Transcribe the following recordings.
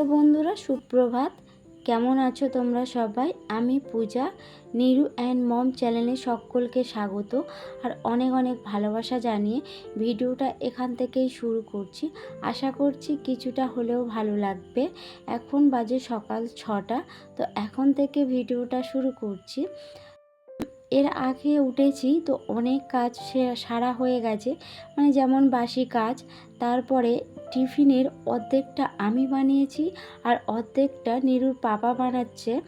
Hello বন্ধুরা, সুপ্রভাত। কেমন আছো তোমরা সবাই? আমি পূজা। নিরু অ্যান্ড মম চ্যানেলে সকলকে স্বাগত আর অনেক অনেক ভালোবাসা জানিয়ে ভিডিওটা এখান থেকেই শুরু করছি। আশা করছি কিছুটা হলেও ভালো লাগবে। এখন বাজে সকাল ছটা, তো এখন থেকে ভিডিওটা শুরু করছি। এর আগে উঠেছি তো অনেক কাজ সে সারা হয়ে গেছে। মানে যেমন বাসি কাজ, তারপরে টিফিনের অর্ধেকটা আমি বানিয়েছি আর অর্ধেকটা নিরুর পাপা বানাচ্ছে।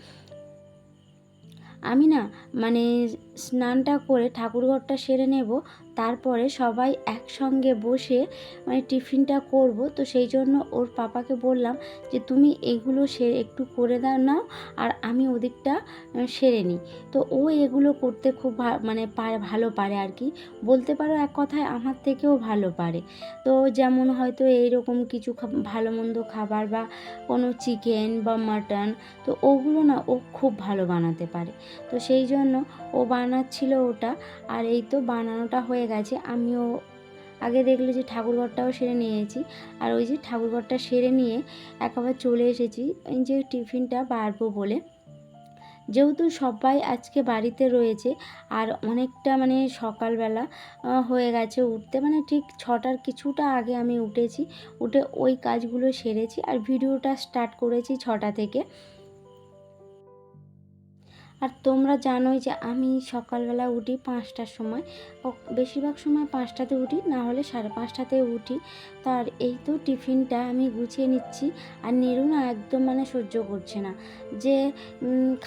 আমি না মানে স্নানটা করে ঠাকুরঘরটা সেরে নেব তারপরে সবাই একসঙ্গে বসে মানে টিফিনটা করব। তো সেই জন্য ওর পাপাকে বললাম যে, তুমি এগুলো সে, একটু করে দাও নাও আর আমি ওদিকটা সেরে নিই। তো ও এগুলো করতে খুব মানে পারে, ভালো পারে আর কি। বলতে পারো এক কথায় আমার থেকেও ভালো পারে। তো যেমন হয়তো এইরকম কিছু ভালো মন্দ খাবার বা কোনো চিকেন বা মাটন, তো ওগুলো না ও খুব ভালো বানাতে পারে। তো সেই জন্য ও বানাচ্ছিল ওটা, আর এই তো বানানোটা হয়ে গেছে। আমিও আগে দেখলে যে ঠাকুরঘরটাও সেরে নিয়েছি। আর ওই যে ঠাকুরঘরটা সেরে নিয়ে একেবারে চলে এসেছি। এই যে টিফিনটা বাড়বো বলে। যেহেতু সবাই আজকে বাড়িতে রয়েছে, আর অনেকটা মানে সকালবেলা হয়ে গেছে উঠতে। মানে ঠিক ছটার কিছুটা আগে আমি উঠেছি। উঠে ওই কাজগুলো সেরেছি। আর ভিডিওটা স্টার্ট করেছি ছটা থেকে। আর তোমরা জানোই যে আমি সকালবেলা উঠি পাঁচটার সময়। বেশিরভাগ সময় পাঁচটাতে উঠি, না হলে সাড়ে পাঁচটাতে উঠি। তার এই তো টিফিনটা আমি গুছিয়ে নিচ্ছি, আর নেরু না একদম মানে সহ্য করছে না। যে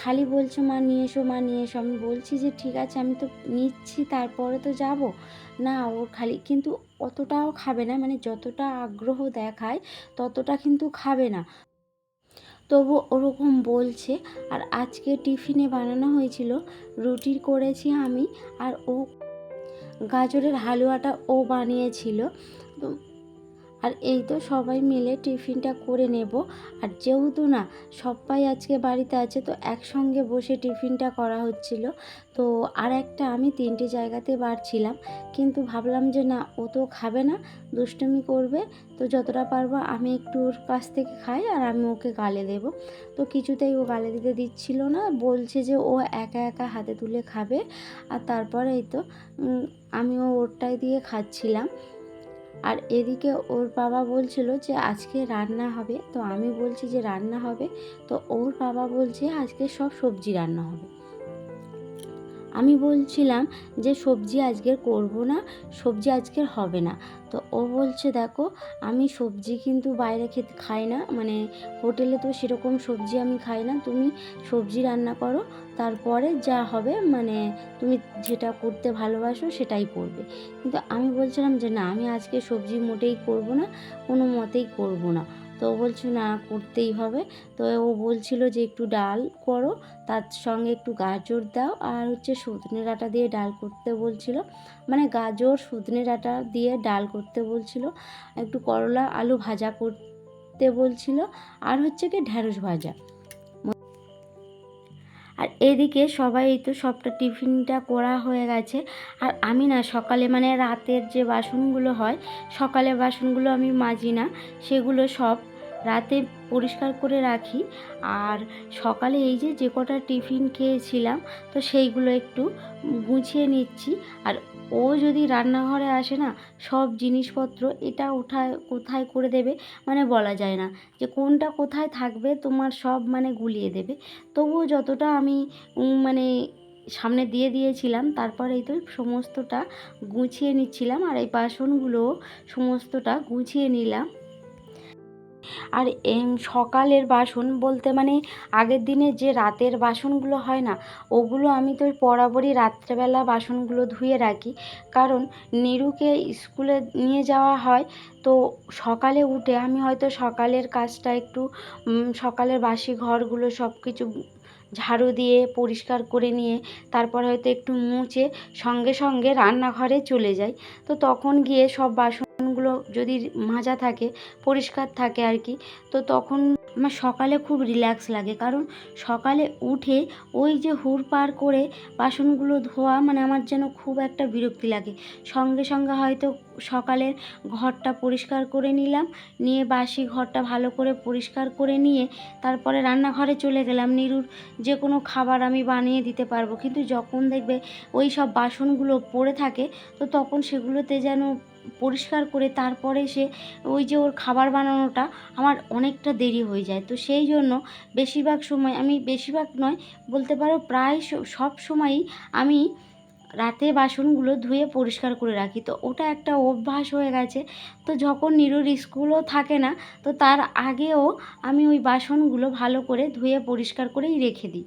খালি বলছো, মা, নিয়ে এসো, মা, নিয়ে এসো। আমি বলছি যে, ঠিক আছে, আমি তো নিচ্ছি, তারপরে তো যাব। না, ও খালি, কিন্তু অতটাও খাবে না মানে যতটা আগ্রহ দেখায় ততটা কিন্তু খাবে না। তবু ওরকম বলছে। আর আজকে টিফিনে বানানো হয়েছিল রুটি করেছি আমি আর ও গাজরের হালুয়াটা ও বানিয়েছিল। আর এই তো সবাই মিলে টিফিনটা করে নেব। আর যেহেতু না সবাই আজকে বাড়িতে আছে, তো একসঙ্গে বসে টিফিনটা করা হচ্ছিল। তো আর একটা আমি তিনটে জায়গাতে বাড়ছিলাম কিন্তু ভাবলাম যে না, ও তো খাবে না, দুষ্টুমি করবে, তো যতটা পারব আমি একটু ওর কাছ থেকে খাই আর আমি ওকে গালে দেব। তো কিছুতেই ও গালে দিতে দিচ্ছিল না, বলছে যে ও একা একা হাতে তুলে খাবে। আর তারপরে এই তো আমিও ওরটাই দিয়ে খাচ্ছিলাম। আর এদিকে ওর বাবা বলছিল যে আজকে রান্না হবে, তো আমি বলছি যে রান্না হবে, তো ওর বাবা বলছে আজকে সব সবজি রান্না হবে। আমি বলছিলাম যে সবজি আজকের করব না, সবজি আজকের হবে না। তো ও বলছে, দেখো, আমি সবজি কিন্তু বাইরে খেতে খাই না মানে হোটেলে তো সেরকম সবজি আমি খাই না। তুমি সবজি রান্না করো, তারপরে যা হবে মানে তুমি যেটা করতে ভালোবাসো সেটাই করবে। কিন্তু আমি বলছিলাম যে, না, আমি আজকে সবজি মোটেই করব না, কোনো মতেই করব না। তো বলছে না, করতেই হবে। তো ও বলছিল যে, একটু ডাল করো, তার সঙ্গে একটু গাজর দাও। আর হচ্ছে সজনে ডাঁটা দিয়ে ডাল করতে বলছিল। মানে গাজর, সজনে ডাঁটা দিয়ে ডাল করতে বলছিল। একটু করলা আলু ভাজা করতে বলছিল। আর হচ্ছে কি ঢ্যাঁড়স ভাজা। এদিকে সবাই তো সবটা টিফিনটা করা হয়ে গেছে। আর আমি না সকালে মানে রাতের যে বাসনগুলো হয় সকালে বাসনগুলো আমি মাজি না। সেগুলো সব রাতে পরিষ্কার করে রাখি। আর সকালে এই যে যে কটা টিফিন খেয়েছিলাম, তো সেইগুলো একটু গুছিয়ে নিচ্ছি। আর ও যদি রান্নাঘরে আসে না, সব জিনিসপত্র এটা উঠায়, কোথায় করে দেবে? মানে বলা যায় না। যে কোনটা কোথায় থাকবে, তোমার সব মানে গুলিয়ে দেবে। তবুও যতটা আমি মানে সামনে দিয়ে দিয়েছিলাম, তারপর এই তো সমস্তটা গুছিয়ে নিচ্ছিলাম। আর এই বাসনগুলো সমস্তটা গুছিয়ে নিলাম। আর সকালের বাসন বলতে মানে আগের দিনে যে রাতের বাসনগুলো হয় না, ওগুলো আমি তো বরাবরই রাত্রেবেলা বাসনগুলো ধুয়ে রাখি। কারণ নিরুকে স্কুলে নিয়ে যাওয়া হয়, তো সকালে উঠে আমি হয়তো সকালের কাজটা একটু সকালের বাসি ঘরগুলো সব কিছু ঝাড়ু দিয়ে পরিষ্কার করে নিয়ে তারপর হয়তো একটু মুছে সঙ্গে সঙ্গে রান্নাঘরে চলে যাই। তো তখন গিয়ে সব বাসনগুলো বাসনগুলো যদি মাজা থাকে, পরিষ্কার থাকে আর কি, তো তখন আমার সকালে খুব রিল্যাক্স লাগে। কারণ সকালে উঠে ওই যে হুড় পার করে বাসনগুলো ধোয়া মানে আমার যেন খুব একটা বিরক্তি লাগে। সঙ্গে সঙ্গে হয়তো সকালের ঘরটা পরিষ্কার করে নিলাম, নিয়ে বাসি ঘরটা ভালো করে পরিষ্কার করে নিয়ে তারপরে রান্নাঘরে চলে গেলাম। নিরুর যে কোনো খাবার আমি বানিয়ে দিতে পারব। কিন্তু যখন দেখবে ওই সব বাসনগুলো পড়ে থাকে, তো তখন সেগুলোতে যেন পরিষ্কার করে তারপরে সে ওই যে ওর খাবার বানানোটা আমার অনেকটা দেরি হয়ে যায়। তো সেই জন্য বেশিরভাগ সময় আমি বেশিরভাগ নয়, বলতে পারো প্রায় সব সময়ই আমি রাতে বাসনগুলো ধুয়ে পরিষ্কার করে রাখি। তো ওটা একটা অভ্যাস হয়ে গেছে। তো যখন নিরুর স্কুলও থাকে না, তো তার আগেও আমি ওই বাসনগুলো ভালো করে ধুয়ে পরিষ্কার করেই রেখে দিই।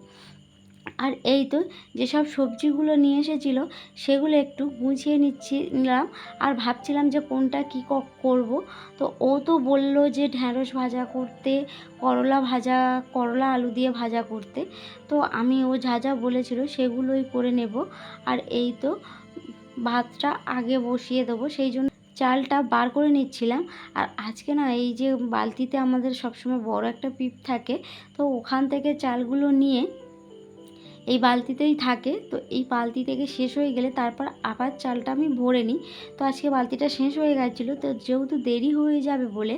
আর এই তো যেসব সবজিগুলো নিয়ে এসেছিল, সেগুলো একটু গুছিয়ে নিচ্ছি নিলাম আর ভাবছিলাম যে কোনটা কী ক- করব। তো ও তো বলল যে ঢ্যাঁড়স ভাজা করতে, করলা ভাজা, করলা আলু দিয়ে ভাজা করতে। তো আমি ও যা যা বলেছিল সেগুলোই করে নেব। আর এই তো ভাতটা আগে বসিয়ে দেবো, সেই জন্য চালটা বার করে নিচ্ছিলাম। আর আজকে না এই যে বালতিতে আমাদের সবসময় বড় একটা পিপ থাকে, তো ওখান থেকে চালগুলো নিয়ে এই বালতিতেই থাকে। তো এই বালতি থেকে শেষ হয়ে গেলে তারপর আবার চালটা আমি ভরে নিই। তো আজকে বালতিটা শেষ হয়ে গেছিল। তো যেহেতু দেরি হয়ে যাবে বলে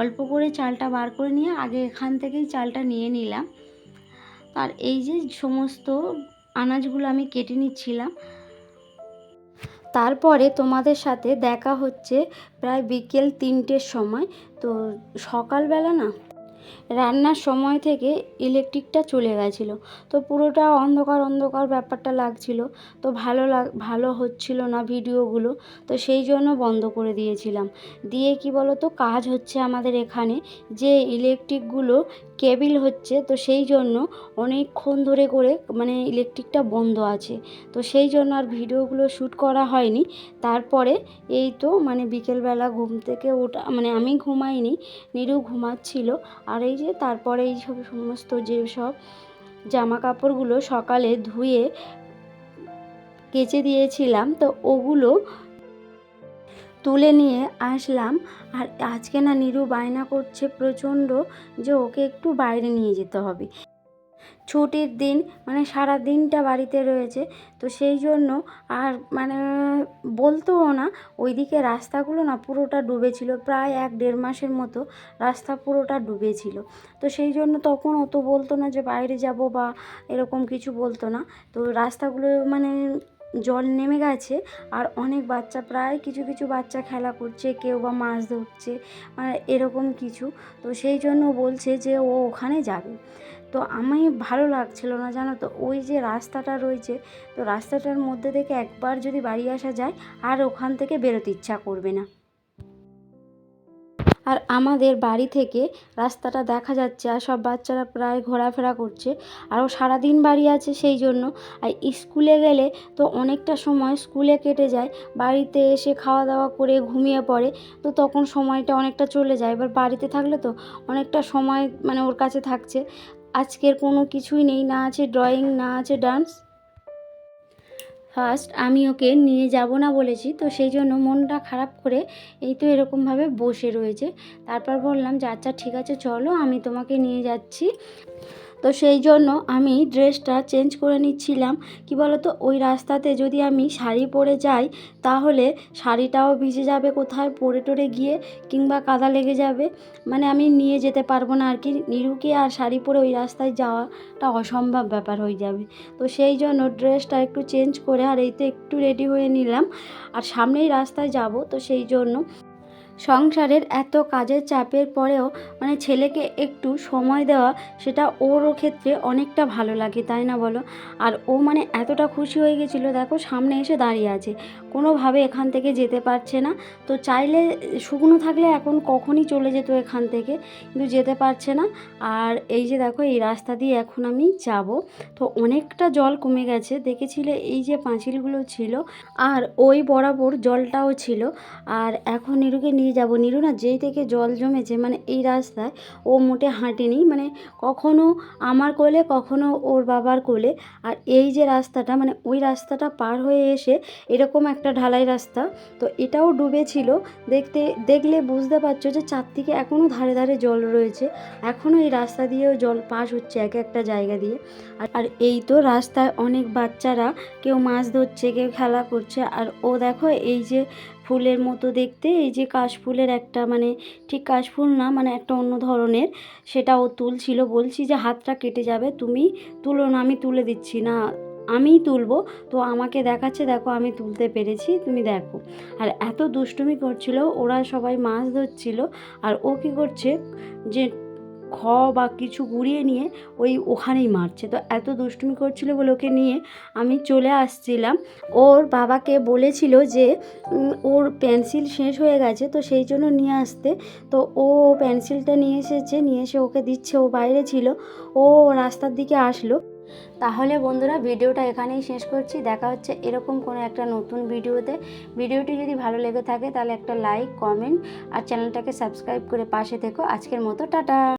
অল্প করে চালটা বার করে নিয়ে আগে এখান থেকেই চালটা নিয়ে নিলাম। আর এই যে সমস্ত আনাজগুলো আমি কেটে নিচ্ছিলাম। তারপরে তোমাদের সাথে দেখা হচ্ছে প্রায় বিকেল তিনটের সময়। তো সকালবেলা না রান্নার সময় থেকে ইলেকট্রিকটা চলে গেছিল। তো পুরোটা অন্ধকার অন্ধকার ব্যাপারটা লাগছিল। তো ভালো লাগ, ভালো হচ্ছিল না ভিডিওগুলো। তো সেই জন্য বন্ধ করে দিয়েছিলাম। দিয়ে কি বলো তো কাজ হচ্ছে আমাদের এখানে। যে ইলেকট্রিকগুলো কেবিল হচ্ছে, তো সেই জন্য অনেকক্ষণ ধরে করে মানে ইলেকট্রিকটা বন্ধ আছে। তো সেই জন্য আর ভিডিওগুলো শ্যুট করা হয়নি। তারপরে এই তো মানে বিকেলবেলা ঘুম থেকে ওটা মানে আমি ঘুমাইনি, নিরু ঘুমাচ্ছিল। আর এই যে তারপরে এই সব সমস্ত যেসব জামা কাপড়গুলো সকালে ধুয়ে কেচে দিয়েছিলাম, তো ওগুলো তুলে নিয়ে আসলাম। আর আজকে না নিরু বায়না করছে প্রচণ্ড যে ওকে একটু বাইরে নিয়ে যেতে হবে। ছুটির দিন মানে সারা দিনটা বাড়িতে রয়েছে। তো সেই জন্য আর মানে বলতোও না, ওইদিকে রাস্তাগুলো না পুরোটা ডুবেছিল। প্রায় এক দেড় মাসের মতো রাস্তা পুরোটা ডুবেছিল। তো সেই জন্য তখন অত বলতো না যে বাইরে যাব বা এরকম কিছু বলতো না। তো রাস্তাগুলো মানে জল নেমে গেছে আর অনেক বাচ্চা, প্রায় কিছু কিছু বাচ্চা খেলা করছে, কেউ বা মাছ ধরছে মানে এরকম কিছু। তো সেই জন্য বলছে যে ও ওখানে যাবে। তো আমি ভালো লাগছিল না, জানো তো? ওই যে রাস্তাটা রয়েছে, তো রাস্তাটার মধ্যে থেকে একবার যদি বাড়ি আসা যায়, আর ওখান থেকে বেরোতে ইচ্ছা করবে না। আর আমাদের বাড়ি থেকে রাস্তাটা দেখা যাচ্ছে, আর সব বাচ্চারা প্রায় ঘোরাফেরা করছে, আরও সারাদিন বাড়ি আছে সেই জন্য। আর স্কুলে গেলে তো অনেকটা সময় স্কুলে কেটে যায়, বাড়িতে এসে খাওয়া দাওয়া করে ঘুমিয়ে পড়ে, তো তখন সময়টা অনেকটা চলে যায়। এবার বাড়িতে থাকলে তো অনেকটা সময় মানে ওর কাছে থাকছে। আজকের কোনো কিছুই নেই, না আছে ড্রয়িং, না আছে ডান্স। ফার্স্ট আমি ওকে নিয়ে যাব না বলেছি, তো সেই জন্য মনটা খারাপ করে এই তো এরকমভাবে বসে রয়েছে। তারপর বললাম যে আচ্ছা ঠিক আছে, চলো, আমি তোমাকে নিয়ে যাচ্ছি। তো সেই জন্য আমি ড্রেসটা চেঞ্জ করে নিচ্ছিলাম। কি বলো তো ওই রাস্তাতে যদি আমি শাড়ি পরে যাই, তাহলে শাড়িটাও ভিজে যাবে কোথায়? পরে টরে গিয়ে কিংবা কাদা লেগে যাবে। মানে আমি নিয়ে যেতে পারব না আর কি নিরুকে আর শাড়ি পরে ওই রাস্তায় যাওয়াটা অসম্ভব ব্যাপার হয়ে যাবে। তো সেই জন্য ড্রেসটা একটু চেঞ্জ করে আর এইতে একটু রেডি হয়ে নিলাম। আর সামনেই রাস্তায় যাব, তো সেই জন্য সংসারের এত কাজের চাপের পরেও মানে ছেলেকে একটু সময় দেওয়া, সেটা ওরও ক্ষেত্রে অনেকটা ভালো লাগে, তাই না বলো? আর ও মানে এতটা খুশি হয়ে গেছিল, দেখো সামনে এসে দাঁড়িয়ে আছে। কোনোভাবে এখান থেকে যেতে পারছে না। তো চাইলে শুকনো থাকলে এখন কখনই চলে যেত এখান থেকে, কিন্তু যেতে পারছে না। আর এই যে দেখো, এই রাস্তা দিয়ে এখন আমি যাব। তো অনেকটা জল কমে গেছে, দেখেছিলে এই যে পাঁচিলগুলো ছিল, আর ওই বরাবর জলটাও ছিল। আর এখন নিরুকে নিয়ে দিয়ে যাব। নীলু না যেই থেকে জল জমেছে মানে এই রাস্তায় ও মোটে হাঁটেনি। মানে কখনো আমার কোলে, কখনো ওর বাবার কোলে। আর এই যে রাস্তাটা মানে ওই রাস্তাটা পার হয়ে এসে এরকম একটা ঢালাই রাস্তা, তো এটাও ডুবেছিল। দেখতে, দেখলে বুঝতে পারছ যে চারদিকে এখনও ধারে ধারে জল রয়েছে। এখনও এই রাস্তা দিয়েও জল পাস হচ্ছে এক একটা জায়গা দিয়ে। আর এই তো রাস্তায় অনেক বাচ্চারা, কেউ মাছ ধরছে, কেউ খেলা করছে। আর ও দেখো এই যে ফুলের মতো দেখতে, এই যে কাশফুলের একটা মানে ঠিক কাশফুল না মানে একটা অন্য ধরনের সেটা ও তুলছিল। বলছি যে হাতটা কেটে যাবে, তুমি তুলো না, আমি তুলে দিচ্ছি। না, আমিই তুলবো। তো আমাকে দেখাচ্ছে, দেখো আমি তুলতে পেরেছি, তুমি দেখো। আর এত দুষ্টুমি করছিল, ওরা সবাই মাছ ধরছিল, আর ও কী করছে যে খ বা কিছু গুঁড়িয়ে নিয়ে ওই ওখানেই মারছে। তো এত দুষ্টুমি করছিল বলে ওকে নিয়ে আমি চলে আসছিলাম। ওর বাবাকে বলেছিল যে ওর পেন্সিল শেষ হয়ে গেছে, তো সেই জন্য নিয়ে আসতে। তো ও পেন্সিলটা নিয়ে এসেছে, নিয়ে এসে ওকে দিচ্ছে। ও বাইরে ছিল, ও রাস্তার দিকে আসলো। তাহলে বন্ধুরা, ভিডিওটা এখানেই শেষ করছি। দেখা হচ্ছে এরকম কোনো একটা নতুন ভিডিওতে। ভিডিওটি যদি ভালো লেগে থাকে, তাহলে একটা লাইক, কমেন্ট আর চ্যানেলটাকে সাবস্ক্রাইব করে পাশে থেকো। আজকের মতো, টাটা!